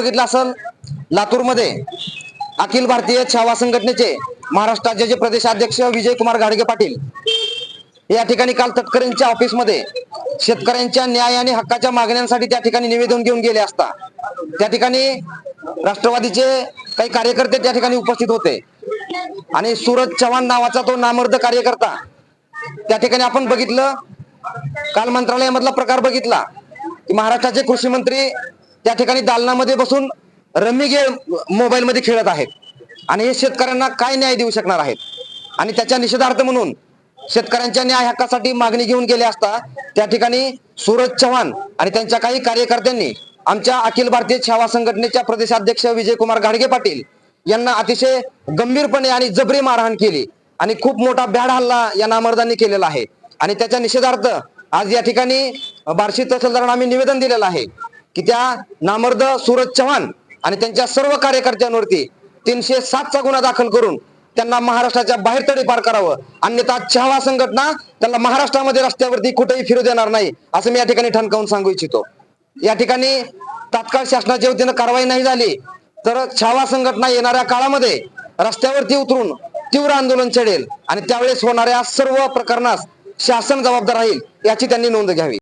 बघितलं असेल लातूरमध्ये अखिल भारतीय छावा संघटनेचे महाराष्ट्र राज्याचे प्रदेशाध्यक्ष विजय कुमार घाडगे पाटील या ठिकाणी काल तटकरेंच्या ऑफिसमध्ये शेतकऱ्यांच्या न्याय आणि हक्काच्या मागण्यांसाठी त्या ठिकाणी निवेदन घेऊन गेले असता. त्या ठिकाणी राष्ट्रवादीचे काही कार्यकर्ते त्या ठिकाणी उपस्थित होते. आणि सूरज चव्हाण नावाचा तो नामर्द कार्यकर्ता त्या ठिकाणी आपण बघितलं काल मंत्रालयामधला प्रकार बघितला की महाराष्ट्राचे कृषी मंत्री त्या ठिकाणी दालनामध्ये बसून रम्मी गेम मोबाईल मध्ये खेळत आहेत. आणि हे शेतकऱ्यांना काय न्याय देऊ शकणार आहेत? आणि त्याच्या निषेधार्थ म्हणून शेतकऱ्यांच्या न्याय हक्कासाठी मागणी घेऊन गेले असता त्या ठिकाणी सूरज चव्हाण आणि त्यांच्या काही कार्यकर्त्यांनी आमच्या अखिल भारतीय छावा संघटनेच्या प्रदेशाध्यक्ष विजय कुमार घाडगे पाटील यांना अतिशय गंभीरपणे आणि जबरी मारहाण केली आणि खूप मोठा भ्याड हल्ला या नामर्दांनी केलेला आहे. आणि त्याच्या निषेधार्थ आज या ठिकाणी बार्शी तहसीलदारांना आम्ही निवेदन दिलेलं आहे. की त्या नामर्द सूरज चव्हाण आणि त्यांच्या सर्व कार्यकर्त्यांवरती तीनशे सातचा गुन्हा दाखल करून त्यांना महाराष्ट्राच्या बाहेर तडीपार करावं. अन्यथा छावा संघटना त्यांना महाराष्ट्रामध्ये रस्त्यावरती कुठेही फिरू देणार नाही असं मी या ठिकाणी ठणकावून सांगू इच्छितो. या ठिकाणी तात्काळ शासनाच्या वतीनं कारवाई नाही झाली तर छावा संघटना येणाऱ्या काळामध्ये रस्त्यावरती उतरून तीव्र आंदोलन चढेल आणि त्यावेळेस होणाऱ्या सर्व प्रकरणास शासन जबाबदार राहील याची त्यांनी नोंद घ्यावी.